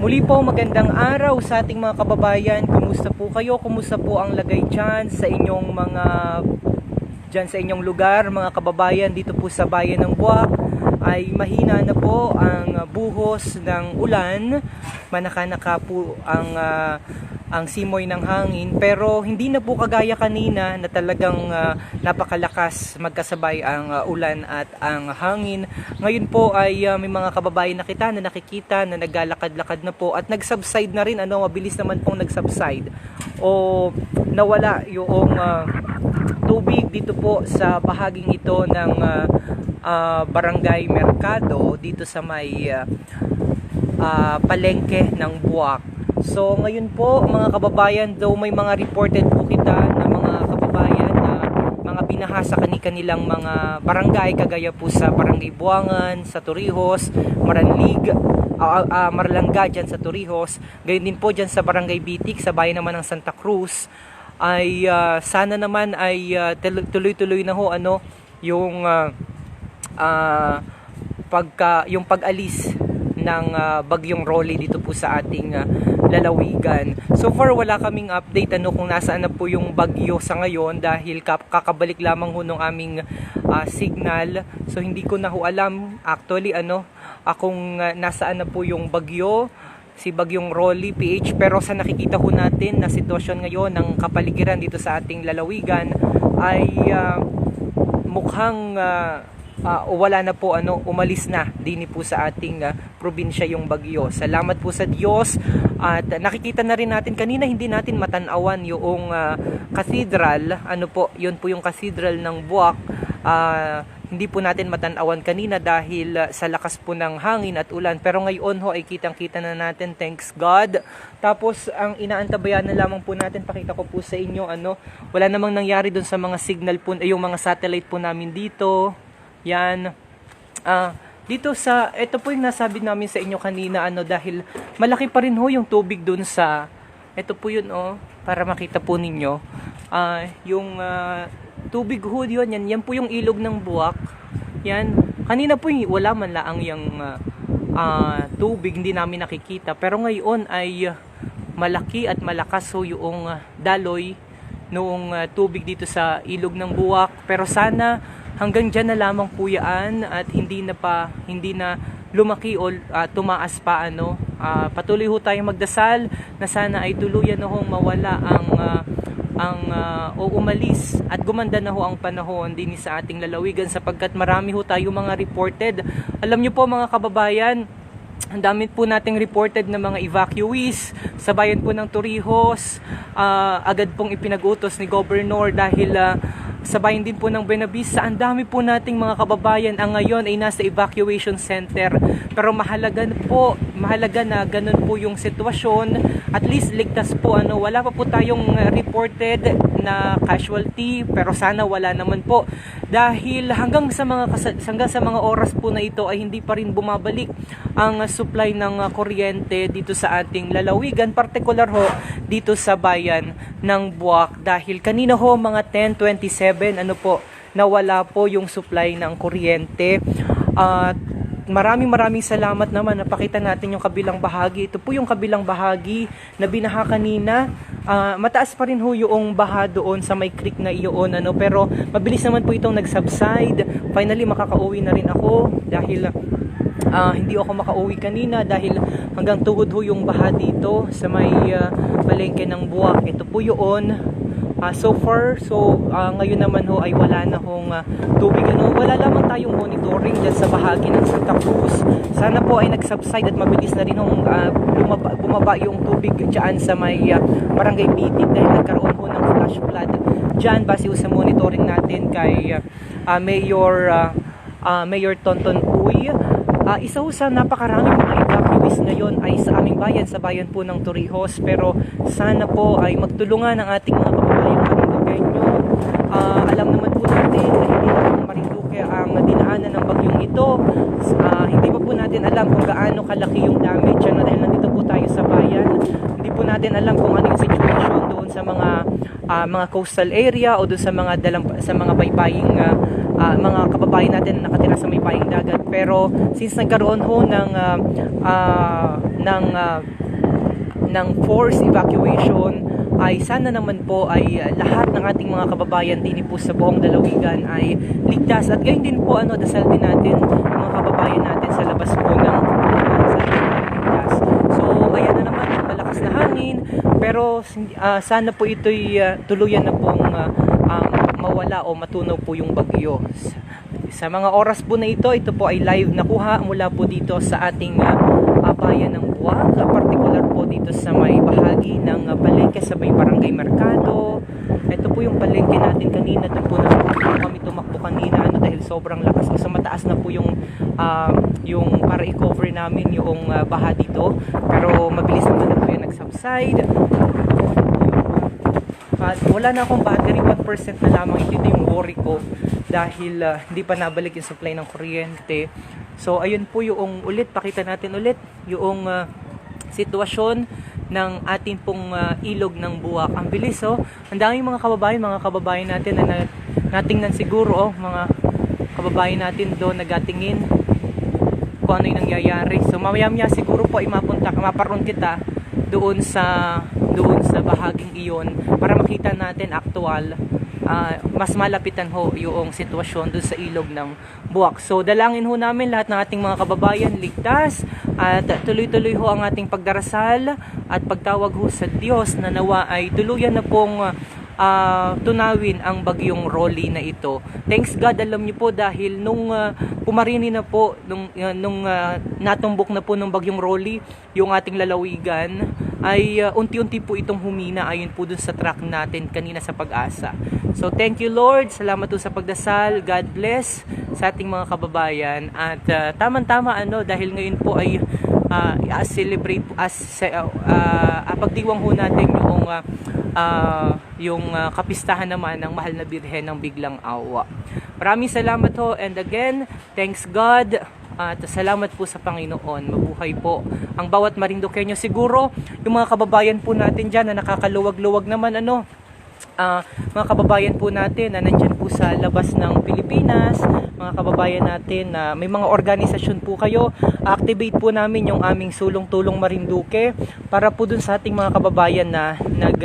Muli po magandang araw sa ating mga kababayan. Kumusta po kayo? Kumusta po ang lagay dyan sa inyong mga dyan sa inyong lugar, mga kababayan dito po sa bayan ng Buwak ay mahina na po ang buhos ng ulan. Manaka-naka po ang ah, ang simoy ng hangin pero hindi na po kagaya kanina na talagang ah, napakalakas magkasabay ang ah, ulan at ang hangin. Ngayon po ay ah, may mga kababayan na kita na nakikita na naglalakad-lakad na po at nag-subside na rin ano mabilis naman pong nag-subside o nawala yung ah, tubig dito po sa bahaging ito ng ah, ah, Barangay Mercado dito sa may ah, ah, palengke ng Buwak. So ngayon po mga kababayan, though may mga reported po kita na mga kababayan na mga binaha sa kani-kanilang mga barangay kagaya po sa Barangay Buangan, sa Torrijos, Maranlig, ah, ah, Marlanga dyan sa Torrijos, gayon din po dyan sa Barangay Bitik, sa bayan naman ng Santa Cruz, ay ah, sana naman ay tul- tuloy-tuloy na ho ano yung ah, ah, pagka yung pag-alis ng ah, bagyong Rolly dito po sa ating ah, lalawigan. So far wala kaming update ano kung nasaan na po yung bagyo sa ngayon dahil kakabalik lamang ho ng aming ah, signal. So hindi ko na ho alam actually ano ah, kung ah, nasaan na po yung bagyo si Bagyong Rolly PH pero sa nakikita ho natin na sitwasyon ngayon ng kapaligiran dito sa ating lalawigan ay ah, mukhang ah, ah, wala na po ano umalis na din po sa ating ah, probinsya yung bagyo. Salamat po sa Diyos at ah, nakikita na rin natin kanina hindi natin matanawan yung ah, cathedral, ano po, yun po yung cathedral ng Buwak. Ah, hindi po natin matanawan kanina dahil ah, sa lakas po ng hangin at ulan. Pero ngayon ho ay kitang-kita na natin, thanks God. Tapos ang inaantabayan na lamang po natin, pakita ko po sa inyo, ano, wala namang nangyari dun sa mga signal po, yung mga satellite po namin dito. Yan. Ah, dito sa, ito po yung nasabi namin sa inyo kanina, ano, dahil malaki pa rin ho yung tubig dun sa, ito po yun, oh, para makita po ninyo. Ah, yung ah, tubig ho yun, yan, yan po yung ilog ng buwak. Yan. Kanina po yung wala man laang yung ah, ah, tubig, hindi namin nakikita. Pero ngayon ay malaki at malakas ho yung ah, daloy noong ah, tubig dito sa ilog ng buwak. Pero sana hanggang dyan na lamang po yan at hindi na pa, hindi na lumaki o ah, tumaas pa ano. Ah, patuloy ho tayong magdasal na sana ay tuluyan na hong mawala ang ah, ang o umalis at gumanda na ho ang panahon din sa ating lalawigan sapagkat marami ho tayo mga reported. Alam niyo po mga kababayan, ang dami po nating reported na mga evacuees sa bayan po ng Torrijos. Ah, agad pong ipinag-utos ni Governor dahil ah, sa bayan din po ng Buenavista, ang dami po nating mga kababayan ang ngayon ay nasa evacuation center. Pero mahalaga po, mahalaga na ganun po yung sitwasyon. At least ligtas po ano, wala pa po tayong ah, reported na casualty, pero sana wala naman po. Dahil hanggang sa mga hanggang sa mga oras po na ito ay hindi pa rin bumabalik ang supply ng ah, kuryente dito sa ating lalawigan, particular ho dito sa bayan ng Buwak. Dahil kanina ho mga 10:27 ano po nawala po yung supply ng kuryente. At maraming maraming salamat naman. Napakita natin yung kabilang bahagi. Ito po yung kabilang bahagi na binaha kanina. Ah, mataas pa rin ho yung baha doon sa may creek na iyon ano. Pero mabilis naman po itong nag-subside. Finally makakauwi na rin ako dahil Ah, hindi ako makauwi kanina dahil hanggang tuhod ho yung baha dito sa may ah, palengke ng buwak. Ito po yun. Ah, so far, so ah, ngayon naman ho ay wala na hong ah, tubig. Ano, wala lamang tayong monitoring dyan sa bahagi ng Santa Cruz. Sana po ay nag-subside at mabilis na rin hong lumaba, bumaba yung tubig dyan sa may ah, barangay Bitik dahil nagkaroon ho ng flash flood dyan base sa monitoring natin kay ah, Mayor ah, ah, Mayor Tonton Uy. Ah, isa ho sa napakaraming mga evacuees ngayon ay sa aming bayan, sa bayan po ng Torrijos. Pero sana po ay magtulungan ang ating mga kababayang Marinduqueño. Ah, alam naman po natin na hindi lang Marinduque ang dinaanan ng bagyong ito. Ah, hindi pa po natin alam kung gaano kalaki yung damage ano, dahil nandito po tayo sa bayan. Hindi po natin alam kung ano yung situation doon sa mga ah, mga coastal area o doon sa mga dalang, sa mga baybaying ah, ah, mga kababayan natin na nakatira sa may paing dagat. Pero since nagkaroon ho ng ah, ah, ng ah, ng forced evacuation ay sana naman po ay uh, lahat ng ating mga kababayan din po sa buong dalawigan ay ligtas at gayon din po ano dasal din natin mga kababayan natin sa labas po ng uh, ligtas. So ayan na naman ang malakas pero uh, sana po ito'y uh, tuluyan na pong uh, um, mawala o matunaw po yung bagyo. Sa mga oras po na ito, ito po ay live na kuha mula po dito sa ating uh, bayan ng Buwag, uh, particular po dito sa may bahagi ng uh, palengke sa may barangay Mercado. Ito po yung palengke natin kanina, doon po na kami tumakbo kanina ano, dahil sobrang lakas sa mataas na po yung uh, yung para i-cover namin yung uh, baha dito. Pero mabilis naman na po yung nag-subside. At wala na akong battery, 1% na lamang. Ito yung worry ko dahil uh, hindi pa nabalik yung supply ng kuryente. So ayun po yung ulit, pakita natin ulit yung uh, sitwasyon ng ating pong uh, ilog ng buwak. Ang bilis oh. Ang daming mga kababayan, mga kababayan natin na, na natingnan siguro oh, mga kababayan natin doon nagatingin kung ano yung nangyayari. So mamaya-maya siguro po ay mapunta, maparoon kita doon sa doon sa bahaging iyon para makita natin actual uh, mas malapitan ho yung sitwasyon doon sa ilog ng buwak. So dalangin ho namin lahat ng ating mga kababayan ligtas at tuloy-tuloy ho ang ating pagdarasal at pagtawag ho sa Diyos na nawa ay tuluyan na pong uh, tunawin ang bagyong Rolly na ito. Thanks God, alam niyo po dahil nung uh, pumarini na po nung uh, nung uh, natumbok na po ng bagyong Rolly yung ating lalawigan ay uh, unti-unti po itong humina ayon po dun sa track natin kanina sa pag-asa. So thank you Lord, salamat po sa pagdasal. God bless sa ating mga kababayan at uh, tamang-tama ano dahil ngayon po ay uh, celebrate as uh, uh, pagdiwang ho natin yung uh, uh, yung uh, kapistahan naman ng mahal na birhen ng biglang awa. Maraming salamat ho and again, thanks God at salamat po sa Panginoon. Mabuhay po ang bawat Marinduqueño. Siguro, yung mga kababayan po natin dyan na nakakaluwag-luwag naman, ano, uh, mga kababayan po natin na nandyan po sa labas ng Pilipinas, mga kababayan natin na may mga organisasyon po kayo, activate po namin yung aming sulong-tulong Marinduque para po dun sa ating mga kababayan na nag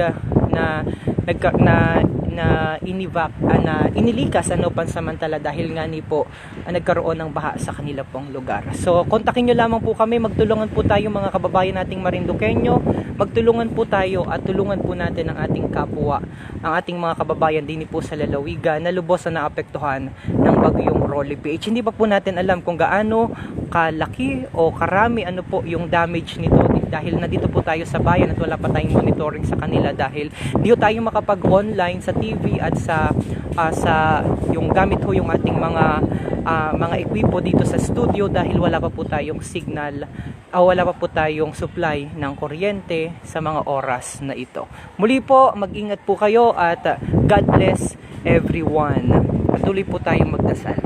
na nag na na inivac uh, na inilikas ano pansamantala dahil nga ni po uh, nagkaroon ng baha sa kanila pong lugar. So kontakin niyo lamang po kami, magtulungan po tayo mga kababayan nating Marinduqueño, magtulungan po tayo at tulungan po natin ang ating kapwa, ang ating mga kababayan din po sa lalawigan na lubos na naapektuhan ng bagyong Rolly PH. Hindi pa po natin alam kung gaano kalaki o karami ano po yung damage nito dahil nandito po tayo sa bayan at wala pa tayong monitoring sa kanila dahil hindi tayo makapag-online sa TV at sa uh, sa yung gamit ho yung ating mga uh, mga ekwipo dito sa studio dahil wala pa po tayong signal uh, wala pa po tayong supply ng kuryente sa mga oras na ito. Muli po, mag-ingat po kayo at God bless everyone. Patuloy po tayong magdasal.